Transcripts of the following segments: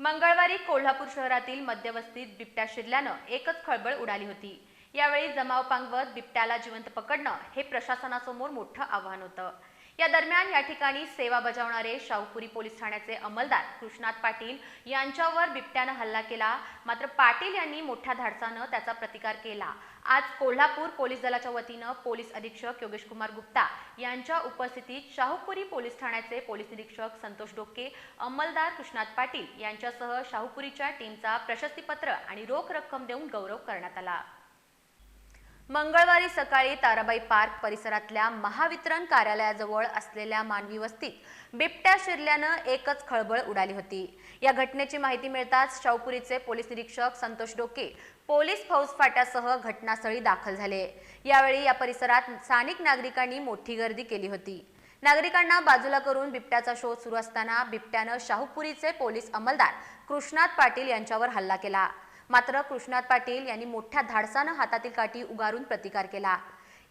मंगळवारी कोल्हापूर शहरातील मध्यवस्तीत बिबट्या शिरल्यानं एकच खळबळ उडाली होती. यावेळी जमाव पांगवत बिबट्याला जिवंत पकडणं हे प्रशासनासमोर मोठं आव्हान होतं. या दरम्यान या ठिकाणी सेवा बजावणारे शाहूपुरी पोलीस ठाण्याचे अंमलदार कृष्णात पाटील यांच्यावर बिबट्यानं हल्ला केला. मात्र पाटील यांनी मोठ्या धाडसानं त्याचा प्रतिकार केला. आज कोल्हापूर पोलीस दलाच्या वतीनं पोलीस अधीक्षक योगेश कुमार गुप्ता यांच्या उपस्थितीत शाहूपुरी पोलीस ठाण्याचे पोलीस निरीक्षक संतोष डोके अंमलदार कृष्णात पाटील यांच्यासह शाहूपुरीच्या टीमचा प्रशस्तीपत्र आणि रोख रक्कम देऊन गौरव करण्यात आला. मंगळवारी सकाळी ताराबाई पार्क परिसरातल्या महावितरण कार्यालयाजवळ असलेल्या मानवी वस्तीत बिबट्या शिरल्यानं एकच खळबळ उडाली होती. या घटनेची माहिती मिळताच शाहपुरीचे पोलीस निरीक्षक संतोष डोके पोलीस फौजफाट्यासह घटनास्थळी दाखल झाले. यावेळी या परिसरात स्थानिक नागरिकांनी मोठी गर्दी केली होती. नागरिकांना बाजूला करून बिबट्याचा शोध सुरू असताना बिबट्यानं शाहूपुरीचे पोलीस अंमलदार कृष्णात पाटील यांच्यावर हल्ला केला. मात्र कृष्णात पाटील यांनी मोठ्या धाडसानं हातातील काठी उगारून प्रतिकार केला.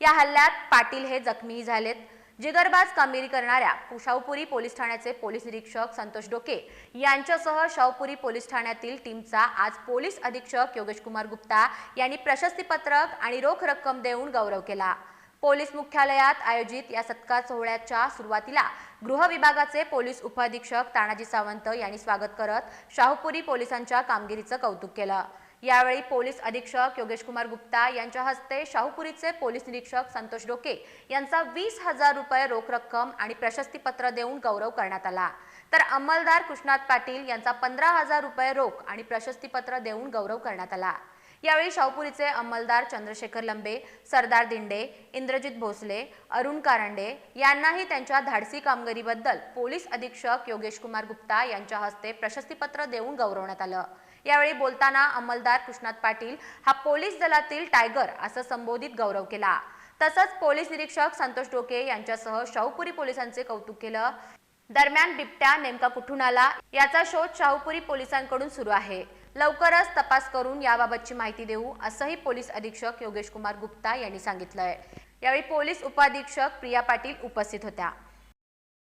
या हल्ल्यात पाटील हे जखमी झालेत. जिगरबाज कामगिरी करणाऱ्या शाहूपुरी पोलीस ठाण्याचे पोलीस निरीक्षक संतोष डोके यांच्यासह शावपुरी पोलीस ठाण्यातील टीमचा आज पोलीस अधीक्षक योगेश कुमार गुप्ता यांनी प्रशस्तीपत्रक आणि रोख रक्कम देऊन गौरव केला. पोलीस मुख्यालयात आयोजित या सत्कार सोहळ्याच्या सुरुवातीला गृह विभागाचे पोलीस उपअधीक्षक तानाजी सावंत यांनी स्वागत करत शाहूपुरी पोलिसांच्या कामगिरीचं कौतुक केलं. यावेळी पोलीस अधीक्षक योगेश कुमार गुप्ता यांच्या हस्ते शाहूपुरीचे पोलीस निरीक्षक संतोष डोके यांचा वीस हजार रुपये रोख रक्कम आणि प्रशस्तीपत्र देऊन गौरव करण्यात आला. तर अंमलदार कृष्णात पाटील यांचा पंधरा हजार रुपये रोख आणि प्रशस्तीपत्र देऊन गौरव करण्यात आला. यावेळी शाहपुरीचे अंमलदार चंद्रशेखर लंबे सरदार दिंडे इंद्रजित भोसले अरुण कारंडे यांनाही त्यांच्या धाडसी कामगिरीबद्दल पोलीस अधीक्षक योगेश कुमार गुप्ता यांच्या हस्ते प्रशस्तीपत्र देऊन गौरवण्यात आलं. यावेळी बोलताना अंमलदार कृष्णात पाटील हा पोलीस दलातील टायगर असं संबोधित गौरव केला. तसंच पोलीस निरीक्षक संतोष डोके यांच्यासह शाहूपुरी पोलिसांचे कौतुक केलं. दरम्यान बिबट्या नेमका कुठून आला? याचा शोध शाहूपुरी पोलिसांकडून सुरू आहे. लवकरच तपास करून याबाबतची माहिती देऊ असंही पोलीस अधीक्षक योगेश कुमार गुप्ता यांनी सांगितलंय. यावेळी पोलीस उपाधीक्षक प्रिया पाटील उपस्थित होत्या.